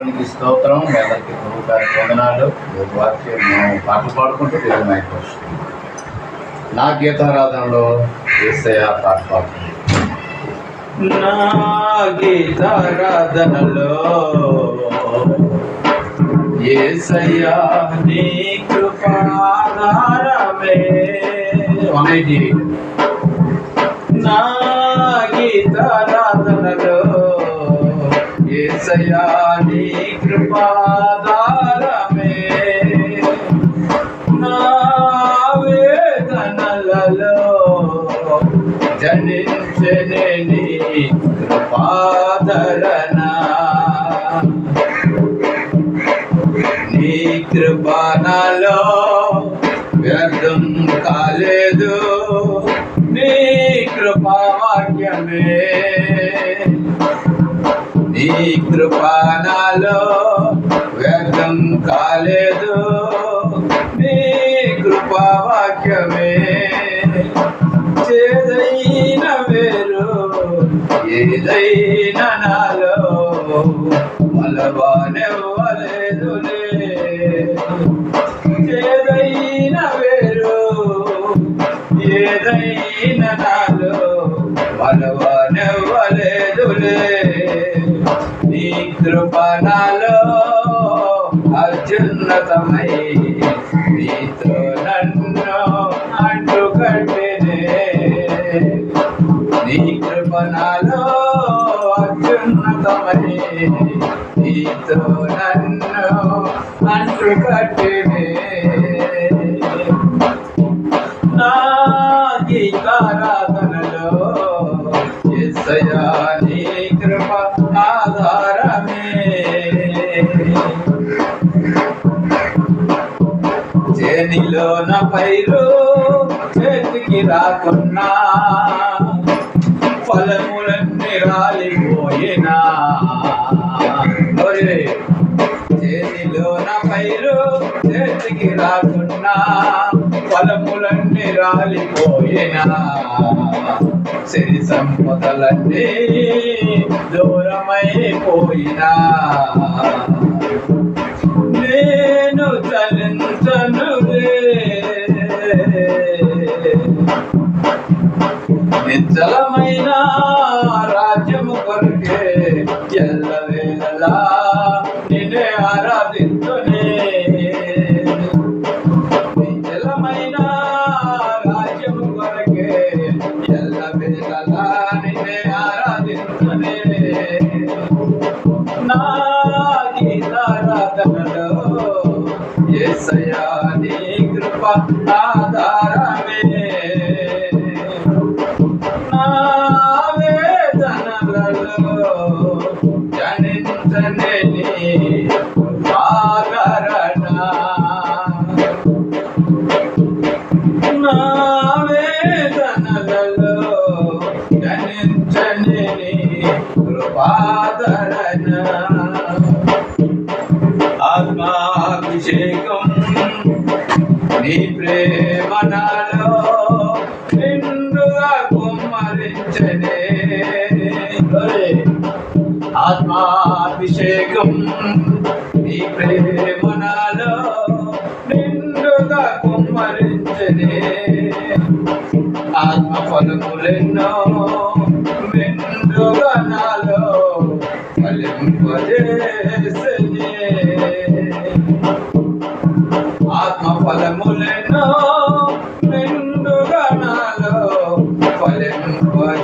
దేవునికి స్తోత్రం మీ అందరికీ గారి వందనాలు. దేవుని వాక్యం మేము పాటలు పాడుకుంటూ దేవుని మైకి వస్తుంది నా గీతారాధనలో ఏసయ్య పాట పాడుతుంది నా గీతారాధనలో ఏసయ్యా కృపాధారమే. నా ఏసయ్యా నీ కృపాధారమే. నా వేదనలలో జనించని నీ కృపాధరణ. నీ కృపణలో వ్యర్థం కాలేదు. నీ కృపావాక్యమే. నీ కృపణలో వ్యర్థం కాలేదు. నీ కృపావాక్యమే చేదైన వేరు ఏదైన నాలో మలవానెవ్వలేదులే. చేదైన వేరు ఏదైన నాలో మలవానెవ్వలేదులే. నీ అత్యున్నతమై నీతో నన్ను అంటు నీ కృప అత్యున్నతమై నీతో నన్ను అంటు నా గీతారాధనలో ఎస్సయా చేనిలో పైరు చేతికి రాకున్నా. ఫలములన్నీ రాలిపోయినా. చేతిలోన పైరు చేతికి రాకున్నా. ఫలములన్నీ రాలిపోయినా. సిరి సంపదలన్నీ దూరమైపోయినా. నేను నిశ్చలమైన రాజ్యము కొరకే ఎల్లవే యేసయ్యా నీ కృప ఆధారమే నా వేదనలలో జనించని నీ ఆదరణ నా వేదనలలో జనించని నీ కృపాదరణ ఆత్మాభిషేకం నీ ప్రేమ నాలో నిండుగా కుమ్మరించనే ఆత్మాభిషేకం నీ ప్రేమ నాలో నిండుగా కుమ్మరించనే. ఆత్మ ఫలములెన్నో